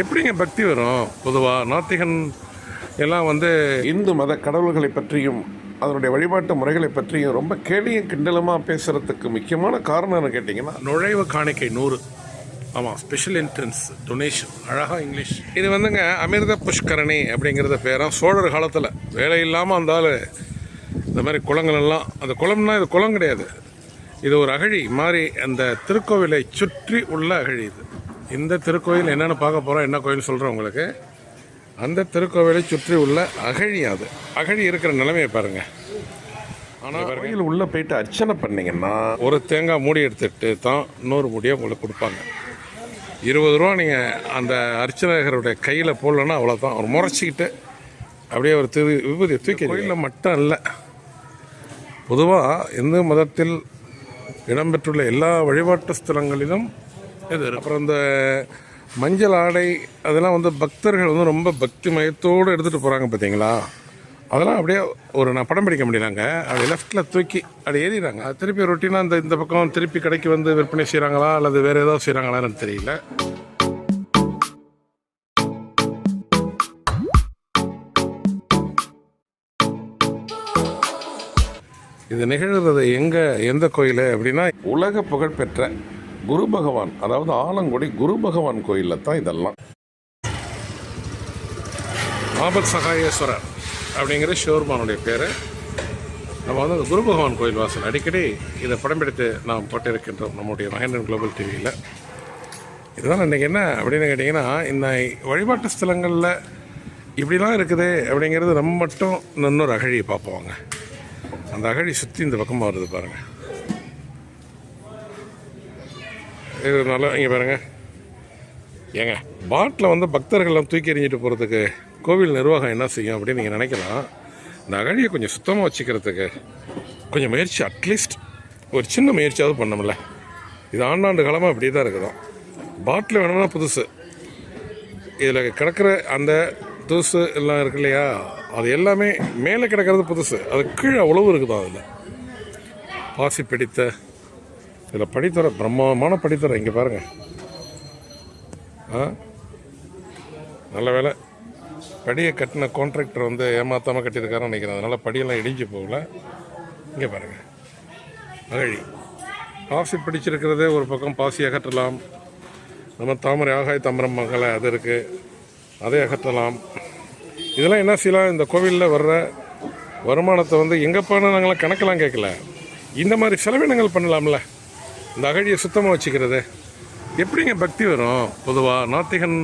எப்படிங்க பக்தி வரும்? பொதுவாக நாத்திகன் எல்லாம் வந்து இந்து மத கடவுள்களை பற்றியும் அதனுடைய வழிபாட்டு முறைகளை பற்றியும் ரொம்ப கேலியும் கிண்டலமாக பேசுகிறதுக்கு முக்கியமான காரணம் என்ன கேட்டிங்கன்னா நுழைவு காணிக்கை நூறு. ஆமாம் ஸ்பெஷல் என்ட்ரன்ஸ் டொனேஷன் அழகாக இங்கிலீஷ். இது வந்துங்க அமிர்த புஷ்கரணி அப்படிங்கிறத பேரும் சோழர் காலத்தில். வேலை இல்லாமல் அந்த ஆள் இந்த மாதிரி குளங்கள் எல்லாம் அந்த குளம்னா இது குளம் கிடையாது. இது ஒரு அகழி மாதிரி அந்த திருக்கோவிலை சுற்றி உள்ள அகழி இது. இந்த திருக்கோயில் என்னென்னு பார்க்க போகிறோம் என்ன கோயில் சொல்கிறேன் உங்களுக்கு? அந்த திருக்கோவிலை சுற்றி உள்ள அகழி அது. அகழி இருக்கிற நிலைமையை பாருங்கள் ஆனால் கோயில் உள்ள போயிட்டு அர்ச்சனை பண்ணீங்கன்னா ஒரு தேங்காய் மூடி எடுத்துட்டு தான் இன்னொரு மூடியை உங்களுக்கு கொடுப்பாங்க. இருபது ரூபா நீங்கள் அந்த அர்ச்சனகருடைய கையில் போடலன்னா அவ்வளோதான் அவர் முறைச்சிக்கிட்டு அப்படியே ஒரு திரு விபூதி தூக்கி கோயிலில் மட்டும் இல்லை பொதுவாக இந்து மதத்தில் இடம்பெற்றுள்ள எல்லா வழிபாட்டு ஸ்தலங்களிலும். அப்புறம் இந்த மஞ்சள் ஆடை அதெல்லாம் வந்து பக்தர்கள் வந்து ரொம்ப பக்தி மயத்தோடு எடுத்துகிட்டு போகிறாங்க பார்த்தீங்களா அதெல்லாம் அப்படியே ஒரு நான் படம் பிடிக்க முடியலாங்க அப்படி லெஃப்ட்டில் தூக்கி அப்படி ஏறிடுறாங்க. அது திருப்பி ரொட்டீனாக இந்த இந்த பக்கம் திருப்பி கடைக்கு வந்து விற்பனை செய்கிறாங்களா அல்லது வேறு ஏதாவது செய்கிறாங்களான்னு தெரியல. இது நிகழ்கிறது எங்கே எந்த கோயில் அப்படின்னா உலக புகழ்பெற்ற குரு பகவான் அதாவது ஆலங்குடி குரு பகவான் கோயிலில் தான் இதெல்லாம். ஆபத் சகாயேஸ்வரர் அப்படிங்கிற ஷோர்மானுடைய பேர். நம்ம வந்து அந்த குரு பகவான் கோயில் வாசல் அடிக்கடி இதை படம் பிடித்து நாம் போட்டிருக்கின்றோம் நம்முடைய மகேந்திரன் குளோபல் டிவியில் இதுதான் இன்றைக்கி என்ன அப்படின்னு கேட்டிங்கன்னா இந்த வழிபாட்டு ஸ்தலங்களில் இப்படிலாம் இருக்குது அப்படிங்கிறது நம்ம மட்டும் இன்னொரு அகழியை பார்ப்போங்க. அந்த அகழி சுற்றி இந்த பக்கமாக வருது பாருங்கள் இது நல்லா இங்கே பாருங்கள் ஏங்க பாட்டில் வந்து பக்தர்கள்லாம் தூக்கி எறிஞ்சிட்டு போகிறதுக்கு கோவில் நிர்வாகம் என்ன செய்யும் அப்படின்னு நீங்கள் நினைக்கலாம். இந்த அகழியை கொஞ்சம் சுத்தமாக வச்சுக்கிறதுக்கு கொஞ்சம் முயற்சி அட்லீஸ்ட் ஒரு சின்ன முயற்சியாவது பண்ணமில்ல இது ஆண்டாண்டு காலமாக இப்படி தான் இருக்குதான் பாட்டில் வேணும்னா புதுசு. இதில் கிடக்கிற அந்த தூசு எல்லாம் இருக்கு இல்லையா? அது எல்லாமே மேலே கிடக்கிறது புதுசு. அது கீழே அவ்வளவு இருக்குதான் அதில். பாசி பிடித்த இதில் படித்துறை பிரம்மாண்டமான படித்துறை இங்கே பாருங்கள் ஆ? நல்ல வேலை படியை கட்டின கான்ட்ராக்டர் வந்து ஏமாத்தாமல் கட்டியிருக்காருன்னு நினைக்கிறேன். அதனால் படியெல்லாம் இடிஞ்சு போகல. இங்கே பாருங்கள் அகழி பாசி பிடிச்சிருக்கிறதே ஒரு பக்கம் பாசி அகற்றலாம். நம்ம தாமரை ஆகாய தாமரம் மகளை அது இருக்குது அதை அகற்றலாம். இதெல்லாம் என்ன செய்யலாம் இந்த கோவிலில் வர்ற வருமானத்தை வந்து எங்கே போனால் நாங்களாம் கணக்கெல்லாம் கேட்கல. இந்த மாதிரி செலவினங்கள் பண்ணலாம்ல. இந்த அகழியை சுத்தமாக வச்சுக்கிறது. எப்படிங்க பக்தி வரும்? பொதுவாக நாத்திகன்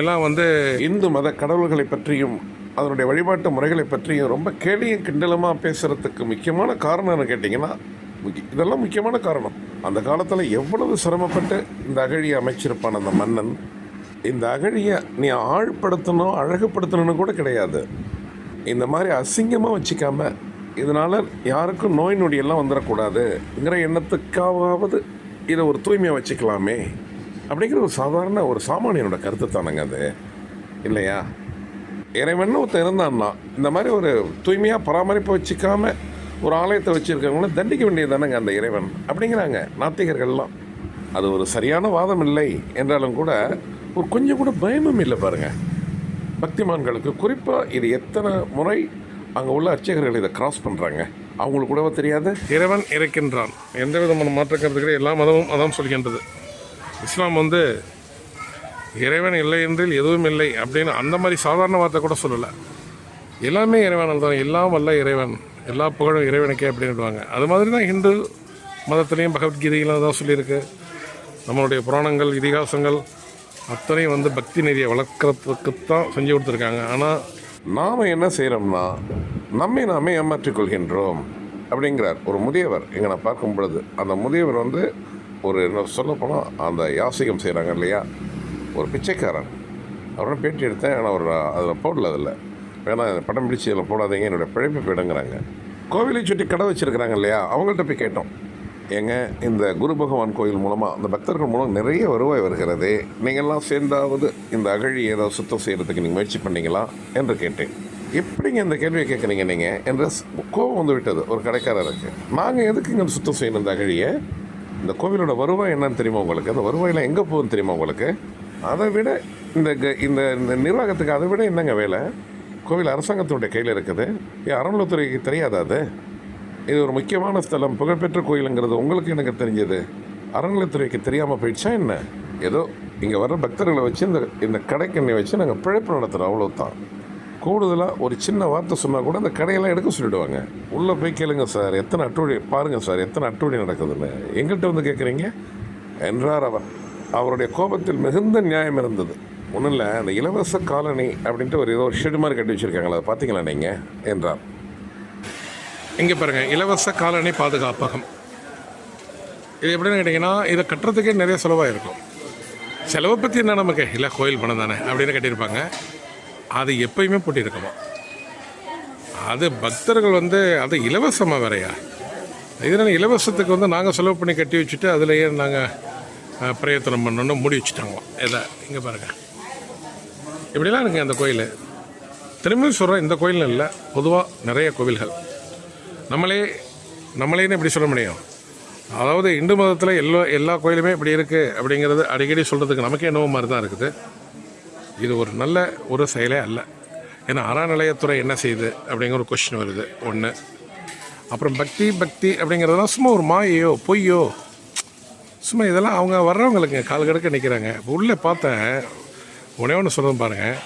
எல்லாம் வந்து இந்து மத கடவுள்களை பற்றியும் அதனுடைய வழிபாட்டு முறைகளை பற்றியும் ரொம்ப கேலியும் கிண்டலமாக பேசுகிறதுக்கு முக்கியமான காரணம் கேட்டிங்கன்னா இதெல்லாம் முக்கியமான காரணம். அந்த காலத்தில் எவ்வளவு சிரமப்பட்டு இந்த அகழியை அமைச்சிருப்பான் அந்த மன்னன்? இந்த அகழியை நீ ஆழ்படுத்தணும் அழகுபடுத்தணும்னு கூட கிடையாது. இந்த மாதிரி அசிங்கமாக வச்சுக்காமல் இதனால் யாருக்கும் நோய் நொடியெல்லாம் வந்துடக்கூடாதுங்கிற எண்ணத்துக்காவது இதை ஒரு தூய்மையாக வச்சுக்கலாமே அப்படிங்கிற ஒரு சாதாரண ஒரு சாமானியனோட கருத்து தானுங்க அது. இல்லையா? இறைவன் ஒருத்தன் இருந்தான்னா இந்த மாதிரி ஒரு தூய்மையாக பராமரிப்பு வச்சுக்காம ஒரு ஆலயத்தை வச்சுருக்கவங்களும் தண்டிக்க வேண்டியது தானேங்க அந்த இறைவன். அப்படிங்கிறாங்க நாத்திகர்கள்லாம். அது ஒரு சரியான வாதம் இல்லை என்றாலும் கூட ஒரு கொஞ்சம் கூட பயமும் இல்லை பாருங்கள் பக்திமான்களுக்கு குறிப்பாக இது எத்தனை முறை அங்கே உள்ள அர்ச்சகர்கள் இதை கிராஸ் பண்ணுறாங்க அவங்களுக்கு கூடவா தெரியாது? இறைவன் இருக்கின்றான் எந்த விதமான மாற்று கருத்து கிடையாது. எல்லா மதமும் அதான் சொல்கின்றது. இஸ்லாம் வந்து இறைவன் இல்லை என்றில் எதுவும் இல்லை அப்படின்னு அந்த மாதிரி சாதாரண வார்த்தை கூட சொல்லலை. எல்லாமே இறைவனால் தான். எல்லாம் வல்ல இறைவன். எல்லா புகழும் இறைவனுக்கே அப்படின்னுவாங்க. அது மாதிரி தான் ஹிந்து மதத்துலேயும் பகவத்கீதையிலும் தான் சொல்லியிருக்கு. நம்மளுடைய புராணங்கள் இதிகாசங்கள் அத்தனையும் வந்து பக்தி நெறியை வளர்க்குறதுக்கு தான் செஞ்சு கொடுத்துருக்காங்க. ஆனால் நாம் என்ன செய்கிறோம்னா நம்மை நாமே ஏமாற்றிக் கொள்கின்றோம் அப்படிங்கிறார் ஒரு முதியவர். எங்களை நான் பார்க்கும் பொழுது அந்த முதியவர் வந்து ஒரு என்ன சொல்லப்போனால் அந்த யாசிகம் செய்கிறாங்க இல்லையா? ஒரு பிச்சைக்காரன். அவரோட பேட்டி எடுத்தேன் ஆனால் அவர் அதில் போடல அதில் வேணா படம் பிடிச்சி அதில் போடாதீங்க என்னுடைய பிழைப்பு போயிடுங்கிறாங்க. கோவிலை சுற்றி கடை வச்சுருக்கிறாங்க இல்லையா? அவங்கள்ட்ட போய் கேட்டோம். ஏங்க இந்த குரு பகவான் கோயில் மூலமாக அந்த பக்தர்கள் மூலம் நிறைய வருவாய் வருகிறது. நீங்கள்லாம் சேர்ந்தாவது இந்த அகழி ஏதாவது சுத்தம் செய்கிறதுக்கு நீங்கள் முயற்சி பண்ணீங்களா என்று கேட்டேன். எப்படிங்க இந்த கேள்வியை கேட்குறீங்க நீங்கள் என்ற கோபம் வந்து விட்டது ஒரு கடைக்காரருக்கு. நாங்கள் எதுக்கு இங்கே சுத்தம் செய்யணும் இந்த அகழியை? இந்த கோவிலோட வருவாய் என்னன்னு தெரியுமா உங்களுக்கு? அந்த வருவாயில் எங்கே போகுதுன்னு தெரியுமா உங்களுக்கு? அதை விட இந்த க- இந்த இந்த நிர்வாகத்துக்கு அதை விட என்னங்க வேலை? கோவில் அரசாங்கத்தினுடைய கையில் இருக்குது. ஏன் அறநிலைத்துறைக்கு தெரியாதா அது? இது ஒரு முக்கியமான ஸ்தலம். புகழ்பெற்ற கோயிலுங்கிறது உங்களுக்கு எனக்கு தெரிஞ்சது. அறநிலைத்துறைக்கு தெரியாமல் போயிடுச்சா என்ன? ஏதோ இங்கே வர பக்தர்களை வச்சு இந்த இந்த கடைக்கண்ணை வச்சு நாங்கள் பிழைப்பு நடத்துகிறோம் அவ்வளோதான் கூடுதலாக ஒரு சின்ன வார்த்தை சொன்னால் கூட அந்த கடையெல்லாம் எடுக்க சொல்லிவிடுவாங்க உள்ளே போய் கேளுங்க சார் எத்தனை அட்டுவடி பாருங்கள் சார் எத்தனை அட்டுவடி நடக்குதுன்னு. எங்கள்கிட்ட வந்து கேட்குறீங்க என்றார் அவர். அவருடைய கோபத்தில் மிகுந்த நியாயம் இருந்தது. ஒன்றும் இல்லை அந்த இலவச காலனி அப்படின்ட்டு ஒரு ஏதோ ஒரு ஷெட் மாதிரி கட்டி வச்சுருக்காங்களா அதை பார்த்தீங்களா நீங்கள் என்றார். இங்கே பாருங்க இலவச காலனி பாதுகாப்பகம். இது எப்படின்னு கேட்டிங்கன்னா இதை கட்டுறதுக்கே நிறைய செலவாக இருக்கும். செலவை பற்றி என்ன நமக்கு? இல்லை கோயில் பணம் தானே அப்படின்னு கட்டியிருப்பாங்க. அது எப்பயுமே பூட்டியிருக்கணும் அது பக்தர்கள் வந்து அது இலவசமாக வேறையா? இதனால் இலவசத்துக்கு வந்து நாங்கள் செலவு பண்ணி கட்டி வச்சுட்டு அதுலேயே நாங்கள் பிரயத்தனம் பண்ணணும்னு மூடி வச்சுட்டாங்க. எதை இங்கே பாருங்கள் இப்படிலாம் இருக்குங்க அந்த கோயில். திரும்பியும் சொல்கிறேன் இந்த கோயில் இல்லை பொதுவாக நிறைய கோவில்கள். நம்மளே நம்மளேன்னு இப்படி சொல்ல முடியும்? அதாவது இந்து மதத்தில் எல்லா எல்லா கோயிலுமே இப்படி இருக்குது அப்படிங்கிறது அடிக்கடி சொல்கிறதுக்கு நமக்கே என்னவோ மாதிரி தான் இருக்குது. இது ஒரு நல்ல ஒரு செயலே அல்ல. ஏன்னா அறநிலையத்துறை என்ன செய்யுது அப்படிங்கிற ஒரு கொஷின் வருது. ஒன்று அப்புறம் பக்தி பக்தி அப்படிங்கிறதெல்லாம் சும்மா ஒரு மாயையோ பொய்யோ சும்மா இதெல்லாம் அவங்க வர்றவங்களுக்கு கால் கடுக்க நிற்கிறாங்க உள்ளே பார்த்தேன். ஒன்றே ஒன்று சொல்கிறேன் பாருங்கள்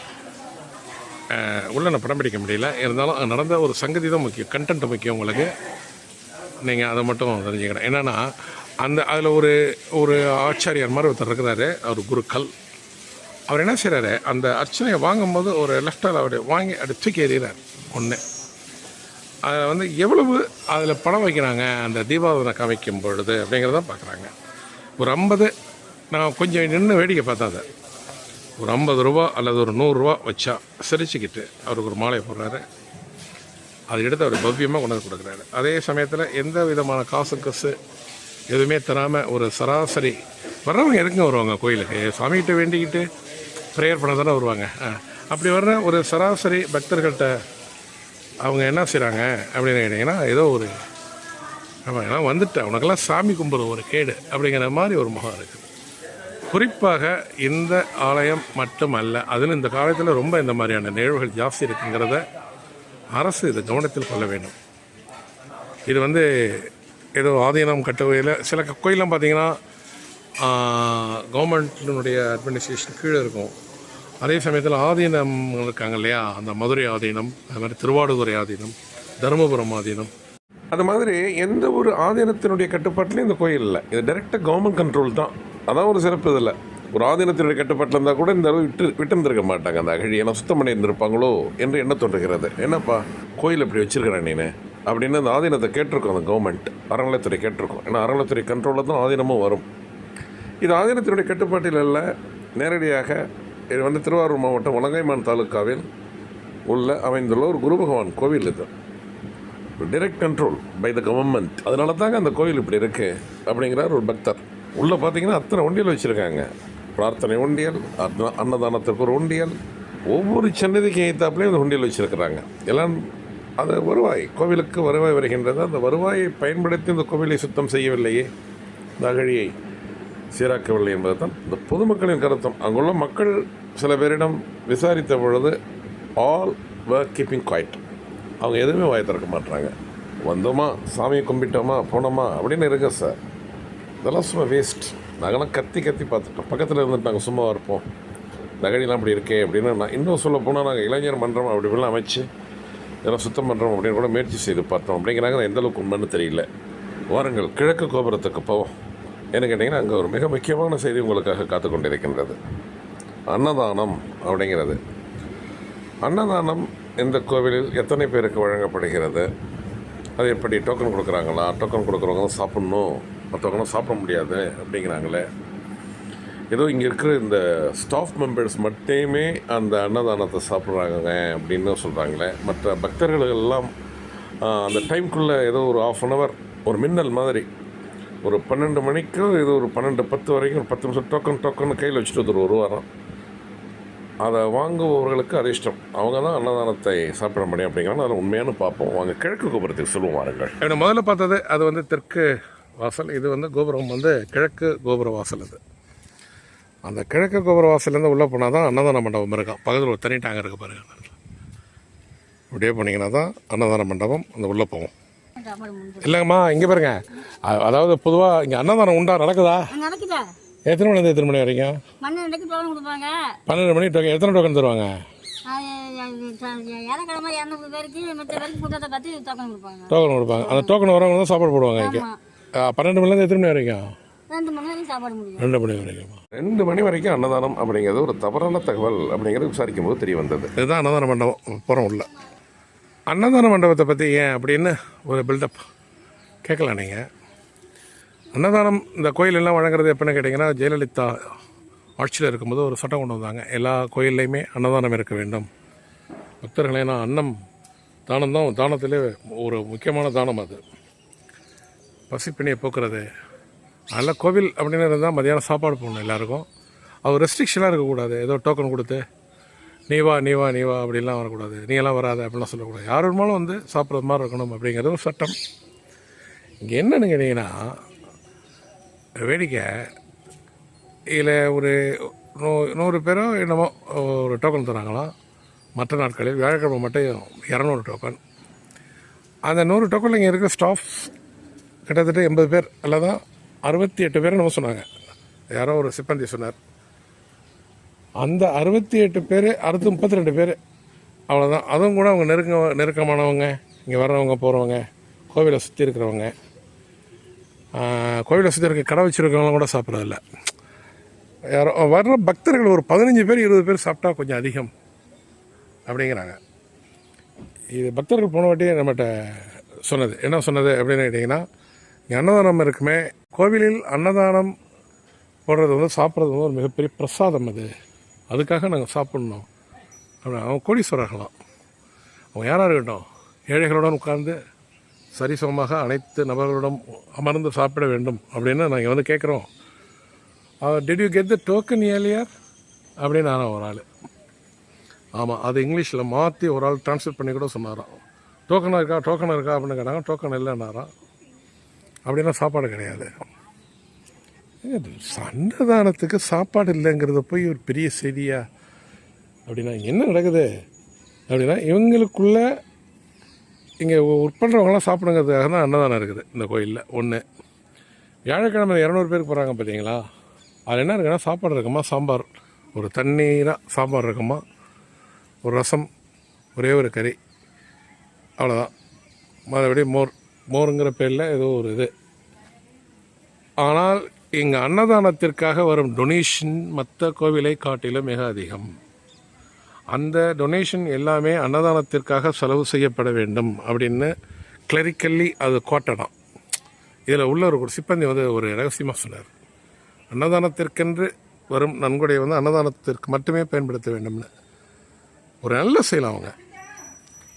உள்ளே நான் படம் பிடிக்க முடியல. இருந்தாலும் நடந்த ஒரு சங்கதி தான் முக்கியம். கண்டென்ட் முக்கியம் உங்களுக்கு. நீங்கள் அதை மட்டும் தெரிஞ்சுக்கணும். என்னென்னா அந்த அதில் ஒரு ஒரு ஆச்சாரியார் மாதிரி ஒருத்தர் இருக்கிறாரு. அவர் குருக்கள் அவர் என்ன செய்கிறாரு அந்த அர்ச்சனையை வாங்கும்போது ஒரு லெஃப்டால் அவர் வாங்கி அப்படி தூக்கி எறிகிறார். ஒன்று அதில் வந்து எவ்வளவு அதில் பணம் வைக்கிறாங்க? அந்த தீபாவளி காமிக்கும் பொழுது அப்படிங்கிறத பார்க்குறாங்க ஒரு ஐம்பது நான் கொஞ்சம் நின்று வேடிக்கை பார்த்தேன் அதை. ஒரு ஐம்பது ரூபா அல்லது ஒரு நூறுரூவா வச்சா சிரிச்சுக்கிட்டு அவருக்கு ஒரு மாலையை போடுறாரு. அதை எடுத்து அவர் பவ்யமாக கொண்டு கொடுக்குறாரு. அதே சமயத்தில் எந்த விதமான காசு கசு எதுவுமே தராமல் ஒரு சராசரி வர்றவங்க எதுக்குங்க வருவாங்க கோயிலுக்கு? சாமிகிட்ட வேண்டிக்கிட்டு ப்ரேயர் பண்ண தானே வருவாங்க அப்படி வர்ற ஒரு சராசரி பக்தர்கள்ட்ட அவங்க என்ன செய்கிறாங்க அப்படின்னு கேட்டிங்கன்னா ஏதோ ஒரு ஆமாம் ஏன்னா வந்துட்டேன் உனக்கெல்லாம் சாமி கும்பிட்ற ஒரு கேடு அப்படிங்கிற மாதிரி ஒரு முகம் இருக்குது குறிப்பாக இந்த ஆலயம் மட்டுமல்ல அதில் இந்த காலத்தில் ரொம்ப இந்த மாதிரியான நிகழ்வுகள் ஜாஸ்தி இருக்குங்கிறத அரசு இது கவனத்தில் கொள்ள வேண்டும். இது வந்து ஏதோ ஆதீனம் கட்டுகையில் சில கோயிலாம் பார்த்தீங்கன்னா கவர்மெண்ட்டினுடைய அட்மினிஸ்ட்ரேஷன் கீழே இருக்கும். அதே சமயத்தில் ஆதீனம் இருக்காங்க இல்லையா? அந்த மதுரை ஆதீனம் அது மாதிரி திருவாடுதுறை ஆதீனம் தருமபுரம் ஆதீனம். அது மாதிரி எந்த ஒரு ஆதீனத்தினுடைய கட்டுப்பாட்டிலையும் இந்த கோயில் இல்லை. இது டைரெக்டாக கவர்மெண்ட் கண்ட்ரோல் தான். அதான் ஒரு சிறப்பு இதில். ஒரு ஆதீனத்தினுடைய கட்டுப்பாட்டில் இருந்தால் கூட இந்த அளவு விட்டு விட்டிருந்திருக்க மாட்டாங்க. அந்த அகழியெல்லாம் சுத்தம் பண்ணி இருந்திருப்பாங்களோ என்று என்ன தோன்றுகிறது என்னப்பா கோயில் இப்படி வச்சுருக்கிறேன் நீனு? அப்படின்னு அந்த ஆதீனத்தை கேட்டிருக்கோம் அந்த கவர்மெண்ட் அறநிலைத்துறை கேட்டிருக்கோம். ஏன்னா அறநிலைத்துறை கண்ட்ரோலில் தான் ஆதீனமும் வரும். இது ஆதீனத்தினுடைய கட்டுப்பாட்டில் அல்ல. நேரடியாக இது வந்து திருவாரூர் மாவட்டம் உலங்கைமான் தாலுக்காவில் உள்ள அமைந்துள்ள ஒரு குரு பகவான் கோவில் இது. Direct control by the government அதனால தாங்க அந்த கோவில் இப்படி இருக்குது அப்படிங்கிறார் ஒரு பக்தர். உள்ளே பார்த்தீங்கன்னா அத்தனை உண்டியல் வச்சுருக்காங்க. பிரார்த்தனை உண்டியல் அன்ன- அன்னதானத்துக்கு ஒரு உண்டியல் ஒவ்வொரு சன்னதிக்கு ஏற்றாப்புலேயும் அந்த உண்டியல் வச்சுருக்கிறாங்க. எல்லாம் அது வருவாய் கோவிலுக்கு வருவாய் வருகின்றது. அந்த வருவாயை பயன்படுத்தி இந்த கோவிலை சுத்தம் செய்யவில்லையே. இந்த அகழியை சீராக்கவில்லை என்பது தான் இந்த பொதுமக்களின் கருத்தம். அங்குள்ள மக்கள் சில பேரிடம் விசாரித்த பொழுது ஆல் வேர் கீப்பிங் குவாய்ட் அவங்க எதுவுமே வாய் திறக்க மாட்டுறாங்க வந்தோமா? சாமியை கும்பிட்டோமா? போனோமா? அப்படின்னு இருக்க சார் இதெல்லாம் சும்மா வேஸ்ட் நாங்களாம் கத்தி கத்தி பார்த்துட்டோம். பக்கத்தில் இருந்துட்டு நாங்கள் சும்மா இருப்போம். நகடிலாம் அப்படி இருக்கே அப்படின்னு நான் இன்னும் சொல்ல போனால் நாங்கள் இளைஞர் மன்றம் அப்படி இப்படிலாம் அமைச்சு இதெல்லாம் சுத்தம் பண்ணுறோம் அப்படின்னு கூட முயற்சி செய்து பார்த்தோம். அப்படிங்கிறாங்க நான் எந்தளவுக்கு உண்மைன்னு தெரியல. வாருங்கள் கிழக்கு கோபுரத்துக்கு போவோம். என்ன கேட்டிங்கன்னா அங்கே ஒரு மிக முக்கியமான செய்தி உங்களுக்காக காத்து கொண்டிருக்கின்றது. அன்னதானம் அப்படிங்கிறது. அன்னதானம் இந்த கோவிலில் எத்தனை பேருக்கு வழங்கப்படுகிறது? அது எப்படி டோக்கன் கொடுக்குறாங்களா? டோக்கன் கொடுக்குறவங்க சாப்பிட்ணும். மற்றவங்களாம் சாப்பிட முடியாது அப்படிங்கிறாங்களே. ஏதோ இங்கே இருக்கிற இந்த ஸ்டாஃப் மெம்பர்ஸ் மட்டுமே அந்த அன்னதானத்தை சாப்பிட்றாங்க அப்படின்னு சொல்கிறாங்களே மற்ற பக்தர்கள் எல்லாம் அந்த டைம்குள்ளே ஏதோ ஒரு ஆஃப் அன் ஹவர் ஒரு மின்னல் மாதிரி ஒரு பன்னெண்டு மணிக்கு ஏதோ ஒரு பன்னெண்டு பத்து வரைக்கும் ஒரு பத்து நிமிஷம் டோக்கன் டோக்கன் கையில் வச்சுட்டு வந்து ஒரு வாரம். அதை வாங்குபவர்களுக்கு அது இஷ்டம். அவங்க தான் அன்னதானத்தை சாப்பிட முடியும் அப்படிங்கிறாங்க. அதில் உண்மையான பார்ப்போம் அவங்க கிழக்கு கோபுரத்துக்கு சொல்லுவோம் வாருங்கள். முதல்ல பார்த்தது அது வந்து தெற்கு வாசல். இது வந்து கோபுரம் வந்து கிழக்கு கோபுர வாசல் அது. அந்த கிழக்கு கோபுர வாசல்லேருந்து உள்ளே போனால் தான் அன்னதான மண்டபம் இருக்கும் பக்கத்தில் ஒரு தனி டேங்க் இருக்கு பாருங்க. இப்படியே போனீங்கன்னா தான் அன்னதான மண்டபம் அந்த உள்ளே முடிஞ்சு இல்லைங்கம்மா இங்கே பாருங்க. அதாவது பொதுவாக இங்கே அன்னதானம் உண்டா? நடக்குதா? எத்தனை மணிலேருந்து எத்தனை மணி வரைக்கும்? பன்னெண்டு மணி டோக்கன் எத்தனை டோக்கன் தருவாங்க? டோக்கன் கொடுப்பாங்க. அந்த டோக்கன் வரவங்க தான் சாப்பாடு போடுவாங்க இங்கே. பன்னெண்டு மணிலேருந்து எத்தனை மணி வரைக்கும்? ரெண்டு மணி வரைக்கும் சாப்பாடு முடியும். ரெண்டு மணி வரைக்கும்? ரெண்டு மணி வரைக்கும் அன்னதானம் அப்படிங்கிறது ஒரு தவறான தகவல் அப்படிங்கிறது விசாரிக்கும் போது தெரிய வந்தது. இதுதான் அன்னதான மண்டபம் போகிறோம் உள்ள. அன்னதான மண்டபத்தை பற்றி ஏன் அப்படின்னு ஒரு பில்டப் கேட்கலாம் நீங்கள் அன்னதானம் இந்த கோயிலெல்லாம் வழங்குறது எப்படின்னு கேட்டிங்கன்னா ஜெயலலிதா ஆட்சியில் இருக்கும்போது ஒரு சட்டம் கொண்டு வந்தாங்க. எல்லா கோயில்லையுமே அன்னதானம் இருக்க வேண்டும். பக்தர்களே நான் அன்னம் தானம் தான் தானத்திலே ஒரு முக்கியமான தானம் அது. பசிப்பிணியை போக்குறது. அதில் கோவில் அப்படின்னு இருந்தால் மதியானம் சாப்பாடு போடணும் எல்லாருக்கும். அவர் ரெஸ்ட்ரிக்ஷனாக இருக்கக்கூடாது. ஏதோ டோக்கன் கொடுத்து நீ வா நீ வா நீ வா அப்படிலாம் வரக்கூடாது. நீ எல்லாம் வராத அப்படிலாம் சொல்லக்கூடாது. யார் வேணுமாலும் வந்து சாப்பிட்றது மாதிரி இருக்கணும் அப்படிங்கிறது ஒரு சட்டம். இங்கே என்னன்னு கேட்டிங்கன்னா வேடிக்கை. இதில் ஒரு நூ நூறு பேரோ என்னமோ ஒரு டோக்கன் தராங்களாம் மற்ற நாட்களில் வியாழக்கிழமை மட்டும் இரநூறு டோக்கன் அந்த நூறு டோக்கனில் இங்கே இருக்கிற ஸ்டாஃப் கிட்டத்தட்ட எண்பது பேர் அல்லதான் அறுபத்தி எட்டு பேர் நம்ம சொன்னாங்க. யாரோ ஒரு சிப்பந்தி சொன்னார். அந்த அறுபத்தி எட்டு பேர் அடுத்து முப்பத்தி ரெண்டு பேர் அவ்வளோதான் அதுவும் கூட அவங்க நெருக்க நெருக்கமானவங்க இங்கே வர்றவங்க போகிறவங்க கோவிலை சுற்றி இருக்கிறவங்க. கோவிலை சுற்றி இருக்க கடை வச்சுருக்கவங்க கூட சாப்பிட்றதில்ல. யாரோ வர்ற பக்தர்கள் ஒரு பதினஞ்சு பேர் இருபது பேர் சாப்பிட்டா கொஞ்சம் அதிகம் அப்படிங்கிறாங்க. இது பக்தர்கள் போன வாட்டி நம்மகிட்ட சொன்னது. என்ன சொன்னது அப்படின்னு கேட்டிங்கன்னா அன்னதானம் இருக்குமே. கோவிலில் அன்னதானம் போடுறது வந்து சாப்பிட்றது வந்து ஒரு மிகப்பெரிய பிரசாதம் அது. அதுக்காக நாங்கள் சாப்பிட்ணும். அப்படி அவன் கோடீஸ்வரர்களாம். அவன் யாராக இருக்கட்டும் ஏழைகளுடன் உட்கார்ந்து சரிசமமாக அனைத்து நபர்களிடம் அமர்ந்து சாப்பிட வேண்டும் அப்படின்னு நாங்கள் வந்து கேட்குறோம் did you get the token earlier அப்படின்னு நான் ஒரு ஆள். ஆமாம் அது இங்கிலீஷில் மாற்றி ஒரு ஆள் டிரான்ஸ்லேட் பண்ணி கூட சொன்னாராம். டோக்கன் இருக்கா டோக்கன் இருக்கா அப்படின்னு கேட்டாங்க. டோக்கன் இல்லைன்னாராம். அப்படின்னா சாப்பாடு கிடையாது. இது சாப்பாடு இல்லைங்கிறத போய் ஒரு பெரிய செய்தியா? அப்படின்னா என்ன நடக்குது? அப்படின்னா இவங்களுக்குள்ள இங்கே ஒர்க் பண்ணுறவங்களாம் சாப்பிடுங்கிறதுக்காக தான் அன்னதானம் இருக்குது இந்த கோயிலில். ஒன்று வியாழக்கிழமை இரநூறு பேருக்கு போகிறாங்க பார்த்தீங்களா அதில் என்ன இருக்குன்னா சாப்பாடு இருக்குமா? சாம்பார். ஒரு தண்ணீராக சாம்பார் இருக்குமா? ஒரு ரசம் ஒரே ஒரு கறி. அவ்வளோதான் மற்றபடி மோர். மோருங்கிற பேரில் ஏதோ ஒரு இது. ஆனால் இங்கே அன்னதானத்திற்காக வரும் டொனேஷன் மற்ற கோவிலை காட்டிலும் மிக அதிகம். அந்த டொனேஷன் எல்லாமே அன்னதானத்திற்காக செலவு செய்யப்பட வேண்டும் அப்படின்னு கிளரிக்கல்லி அது கோட்டடம். இதில் உள்ள ஒரு சிப்பந்தி வந்து ஒரு ரகசியமாக சொன்னார். அன்னதானத்திற்கென்று வரும் நன்கொடை வந்து அன்னதானத்திற்கு மட்டுமே பயன்படுத்த வேண்டும்னு. ஒரு நல்ல செய்யலாம் அவங்க.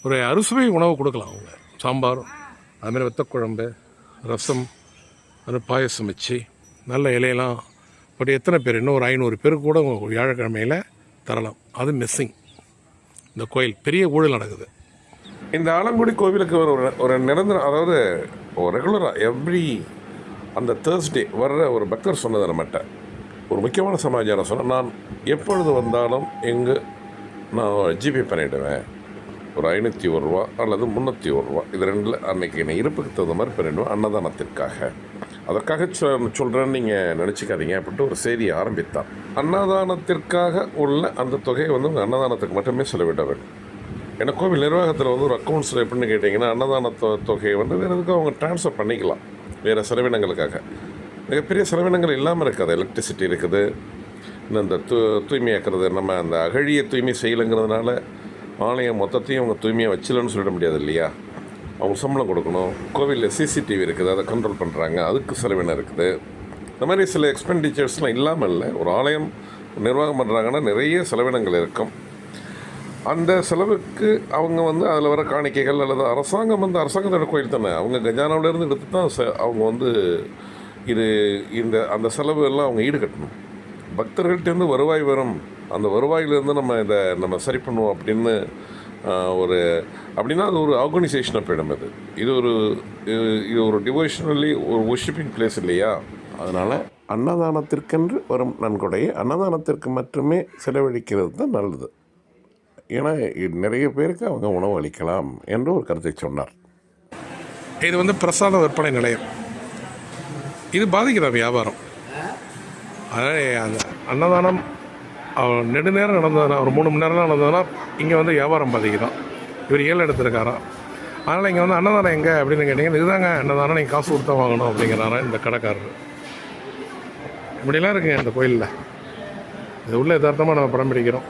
ஒரு அறுசுவை உணவு கொடுக்கலாம் அவங்க. சாம்பார் அதுமாதிரி வெத்தக்குழம்பு ரசம் அது பாயசம் வச்சு நல்ல இலையெல்லாம் பட் எத்தனை பேர் இன்னும் ஒரு ஐநூறு பேருக்கு கூட வியாழக்கிழமையில் தரலாம். அது மிஸ்ஸிங் இந்த கோயில் பெரிய ஊழல் நடக்குது. இந்த ஆலங்குடி கோவிலுக்கு ஒரு ஒரு நிரந்தரம் அதாவது ஒரு ரெகுலராக எவ்ரி அந்த தேர்ஸ்டே வர்ற ஒரு பக்தர் சொன்னது நம்மகிட்ட. ஒரு முக்கியமான சமாச்சாரம் சொன்னால் நான் எப்பொழுது வந்தாலும் எங்கு நான் ஜிபே பண்ணிவிடுவேன் ஒரு ஐநூற்றி ஒரு ரூபா அல்லது முந்நூற்றி ஒரு ரூபா. இது ரெண்டில் அன்னைக்கு என்ன இருப்புக்கு தகுந்த மாதிரி பெறணும் அன்னதானத்திற்காக. அதற்காக சொ- சொல்கிறேன்னு நீங்கள் நினச்சிக்காதீங்க அப்படின்ட்டு ஒரு செய்தியை ஆரம்பித்தான். அன்னதானத்திற்காக உள்ள அந்த தொகையை வந்து உங்கள் அன்னதானத்துக்கு மட்டுமே செலவிட வேண்டும். ஏன்னா கோவில் நிர்வாகத்தில் வந்து ஒரு அக்கௌண்ட்ஸில் எப்படின்னு கேட்டிங்கன்னா அன்னதான தொ- தொகையை வந்து வேறு எதுக்கும் அவங்க ட்ரான்ஸ்ஃபர் பண்ணிக்கலாம். வேறு செலவினங்களுக்காக. மிகப்பெரிய செலவினங்கள் இல்லாமல் இருக்காது. எலக்ட்ரிசிட்டி இருக்குது. இந்த தூ தூய்மையாக்குறது நம்ம அந்த அகழியை தூய்மை செய்யலைங்கிறதுனால ஆலயம் மொத்தத்தையும் அவங்க தூய்மையாக வச்சிலன்னு சொல்லிட முடியாது இல்லையா? அவங்க சம்பளம் கொடுக்கணும். கோவிலில் சிசிடிவி இருக்குது அதை கண்ட்ரோல் பண்ணுறாங்க அதுக்கு செலவினம் இருக்குது? இந்த மாதிரி சில எக்ஸ்பெண்டிச்சர்ஸ்லாம் இல்லாமல் இல்லை. ஒரு ஆலயம் நிர்வாகம் பண்ணுறாங்கன்னா நிறைய செலவினங்கள் இருக்கும். அந்த செலவுக்கு அவங்க வந்து அதில் வர காணிக்கைகள் அல்லது அரசாங்கம் வந்து அரசாங்கத்தோட கோயில் தானே. அவங்க கஜானாவிலேருந்து எடுத்து தான் அவங்க வந்து இது இந்த அந்த செலவு எல்லாம் அவங்க ஈடுகட்டணும். பக்தர்கள்ட்டேருந்து வருவாய் வரும். அந்த வருவாயிலேருந்து நம்ம இதை நம்ம சரி பண்ணுவோம் அப்படின்னு ஒரு அப்படின்னா அது ஒரு ஆர்கனைசேஷனாக போயிடும் இது இது ஒரு இது இது ஒரு டிவோஷனலி ஒரு ஒர்ஷிப்பிங் பிளேஸ் இல்லையா? அதனால் அன்னதானத்திற்கென்று வரும் நன்கொடையை அன்னதானத்திற்கு மட்டுமே செலவழிக்கிறது தான் நல்லது. ஏன்னா இது நிறைய பேருக்கு அவங்க உணவு அளிக்கலாம் என்று ஒரு கருத்தை சொன்னார். இது வந்து பிரசாத விற்பனை நிலையம். இது பாதிக்கிறா வியாபாரம். அதனால் அந்த அன்னதானம் அவர் நெடுநேரம் நடந்ததுன்னா ஒரு மூணு மணி நேரம்லாம் நடந்ததுன்னா இங்கே வந்து வியாபாரம் பாதிக்குதான். இவர் ஏழு எடுத்திருக்காராம். அதனால் இங்கே வந்து அன்னதானம் எங்கே அப்படின்னு கேட்டிங்கன்னா இதுதாங்க அன்னதானம் நீங்கள் காசு கொடுத்தா வாங்கணும் அப்படிங்கிறாரா இந்த கடைக்காரர். இப்படிலாம் இருக்குங்க இந்த கோயிலில். இது உள்ள யதார்த்தமாக நம்ம படம் பிடிக்கிறோம்.